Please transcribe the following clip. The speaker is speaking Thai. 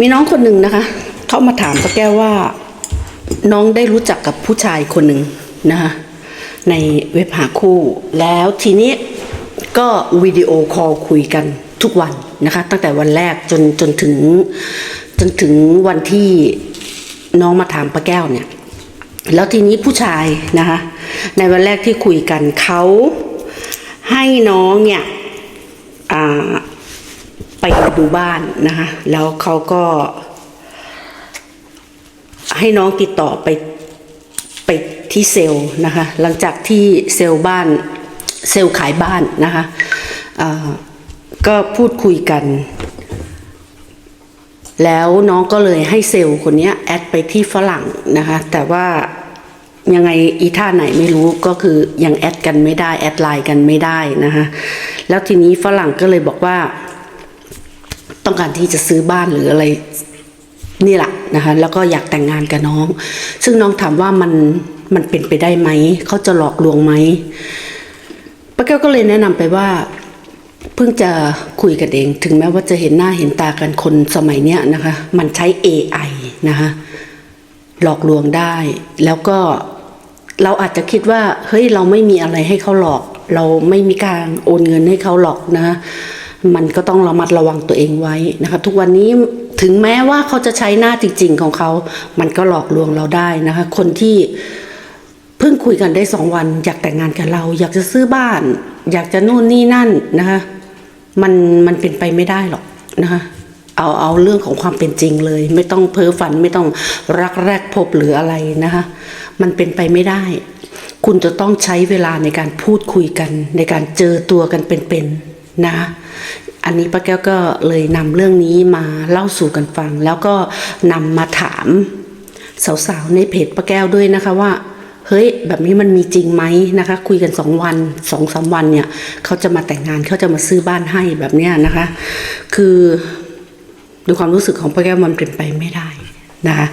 มีน้องคนหนึ่งนะคะ เขามาถามป้าแก้วว่า น้องได้รู้จักกับผู้ชายคนหนึ่งนะคะในเว็บหาคู่ แล้วทีนี้ก็วิดีโอคอลคุยกันทุกวันนะคะ ตั้งแต่วันแรกจนจนถึงจนถึงวันที่น้องมาถามป้าแก้วเนี่ย แล้วทีนี้ผู้ชายนะคะ ในวันแรกที่คุยกันเขาให้น้องเนี่ย ดูบ้านนะคะ แล้วเขาก็ให้น้องติดต่อไปไปที่เซลล์นะคะ หลังจากที่เซลล์บ้านเซลล์ขายบ้านนะคะก็พูดคุยกัน แล้วน้องก็เลยให้เซลล์คนนี้แอดไปที่ฝรั่งนะคะ แต่ว่ายังไงอีท่าไหนไม่รู้ก็คือยังแอดกันไม่ได้ แอดไลน์กันไม่ได้นะคะ แล้วทีนี้ฝรั่งก็เลยบอกว่า ต้องการที่จะซื้อบ้านหรืออะไรนี่แหละนะคะแล้วก็อยากแต่งงานกับน้อง ซึ่งน้องถามว่ามันมันเป็นไปได้ไหมเขาจะหลอกลวงไหมป้าแก้วก็เลยแนะนำไปว่าเพิ่งจะคุยกันเอง ถึงแม้ว่าจะเห็นหน้าเห็นตากันคนสมัยเนี้ยนะคะ มันใช้ AI นะคะหลอกลวงได้ แล้วก็เราอาจจะคิดว่าเฮ้ยเราไม่มีอะไรให้เขาหลอก เราไม่มีการโอนเงินให้เขาหลอกนะ มันก็ต้องระมัดระวังตัวเองไว้นะคะทุกวันนี้ถึงแม้ว่าเขาจะใช้หน้าจริง ๆ ของเขา มันก็หลอกลวงเราได้นะคะ คนที่เพิ่งคุยกันได้สองวัน อยากแต่งงานกับเรา อยากจะซื้อบ้าน อยากจะนู่นนี่นั่นนะคะมันมันเป็นไปไม่ได้หรอกนะคะเอาเอาเรื่องของความเป็นจริงเลย ไม่ต้องเพ้อฝันไม่ต้องรักแรกพบหรืออะไรนะคะมันเป็นไปไม่ได้ คุณจะต้องใช้เวลาในการพูดคุยกัน ในการเจอตัวกันเป็นๆ นะอันนี้ป้าแก้วก็เลยนำเรื่องนี้มาเล่าสู่กันฟัง แล้วก็นำมาถามสาวๆในเพจป้าแก้วด้วยนะคะว่าเฮ้ยแบบนี้มันมีจริงไหมนะคะ คุยกันสองวันสองสามวันเนี่ยเขาจะมาแต่งงานเขาจะมาซื้อบ้านให้แบบเนี้ยนะคะ คือดูความรู้สึกของป้าแก้วมันเป็นไปไม่ได้นะคะ